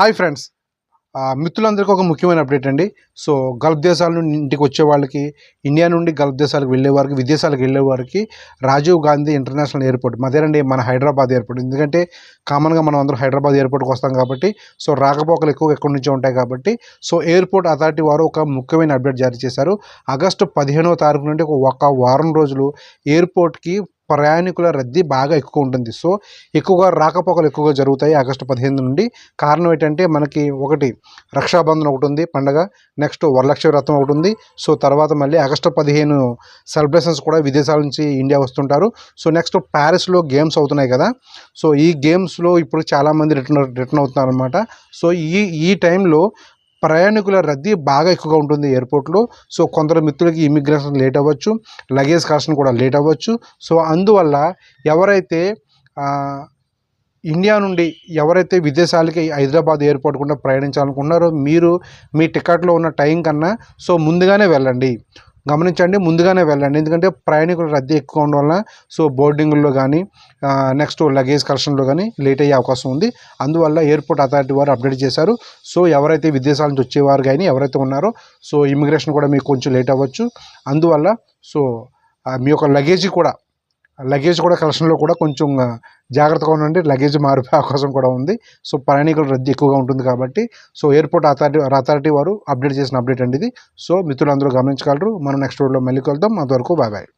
Hi friends. మిత్రులందరికీ ఒక ముఖ్యమైన అప్డేట్ అండి. సో గల్ఫ్ దేశాల నుండి ఇంటికి వచ్చే వాళ్ళకి ఇండియా నుండి గల్ఫ్ దేశాలకు వెళ్ళే వారికి విదేశాలకు వెళ్ళే వారికి రాజీవ్ గాంధీ ఇంటర్నేషనల్ ఎయిర్పోర్ట్ మదేనండి మన హైదరాబాద్ ఎయిర్పోర్ట్. ఎందుకంటే కామన్గా మనం అందరం హైదరాబాద్ ఎయిర్పోర్ట్కి వస్తాం కాబట్టి సో రాకపోకలు ఎక్కువ ఎక్కడి నుంచో ఉంటాయి కాబట్టి సో ఎయిర్పోర్ట్ అథారిటీ వారు ఒక ముఖ్యమైన అప్డేట్ జారీ చేశారు. ఆగస్టు పదిహేనవ తారీఖు నుండి ఒక- ఒక వారం రోజులు ఎయిర్పోర్ట్కి ప్రయాణికుల రద్దీ బాగా ఎక్కువ ఉంటుంది. సో ఎక్కువగా రాకపోకలు ఎక్కువగా జరుగుతాయి ఆగస్టు పదిహేను నుండి. కారణం ఏంటంటే మనకి ఒకటి రక్షాబంధన్ ఒకటి ఉంది పండగ. నెక్స్ట్ వరలక్ష్మి వ్రతం ఒకటి ఉంది. సో తర్వాత మళ్ళీ ఆగస్టు పదిహేను సెలబ్రేషన్స్ కూడా విదేశాల నుంచి ఇండియా వస్తుంటారు. సో నెక్స్ట్ ప్యారిస్లో గేమ్స్ అవుతున్నాయి కదా. సో ఈ గేమ్స్లో ఇప్పుడు చాలామంది రిటర్న్ రిటర్న్ అవుతున్నారు అనమాట సో ఈ ఈ టైంలో ప్రయాణికుల రద్దీ బాగా ఎక్కువగా ఉంటుంది ఎయిర్పోర్ట్లో. సో కొందరు మిత్రులకి ఇమిగ్రేషన్ లేట్ అవ్వచ్చు లగేజ్ కలెక్షన్ కూడా లేట్ అవ్వచ్చు. సో అందువల్ల ఎవరైతే ఇండియా నుండి ఎవరైతే విదేశాలకి హైదరాబాద్ ఎయిర్పోర్ట్ గుండా ప్రయాణించాలనుకుంటున్నారో మీరు మీ టికెట్లో ఉన్న టైం కన్నా సో ముందుగానే వెళ్ళండి. గమనించండి ముందుగానే వెళ్ళండి. ఎందుకంటే ప్రయాణికుల రద్దీ ఎక్కువ ఉండడం వల్ల సో బోర్డింగ్లో కానీ నెక్స్ట్ లగేజ్ కలెక్షన్లో కానీ లేట్ అయ్యే అవకాశం ఉంది. అందువల్ల ఎయిర్పోర్ట్ అథారిటీ వారు అప్డేట్ చేశారు. సో ఎవరైతే విదేశాల నుంచి వచ్చేవారు కానీ ఎవరైతే ఉన్నారో సో ఇమిగ్రేషన్ కూడా మీకు కొంచెం లేట్ అవ్వచ్చు. అందువల్ల సో మీ యొక్క లగేజ్ కూడా లగేజ్ కూడా కలెక్షన్లో కూడా కొంచెం జాగ్రత్తగా ఉండండి. లగేజ్ మారిపోయే అవకాశం కూడా ఉంది. సో ప్రయాణికుల రద్దీ ఎక్కువగా ఉంటుంది కాబట్టి సో ఎయిర్పోర్ట్ అథారిటీ అథారిటీ వారు అప్డేట్ చేసిన అప్డేట్ అండి ఇది. సో మిత్రులందరూ గమనించగలరు. మనం నెక్స్ట్ రోడ్లో మళ్ళీ కలుద్దాం. అంతవరకు బాయ్ బాయ్.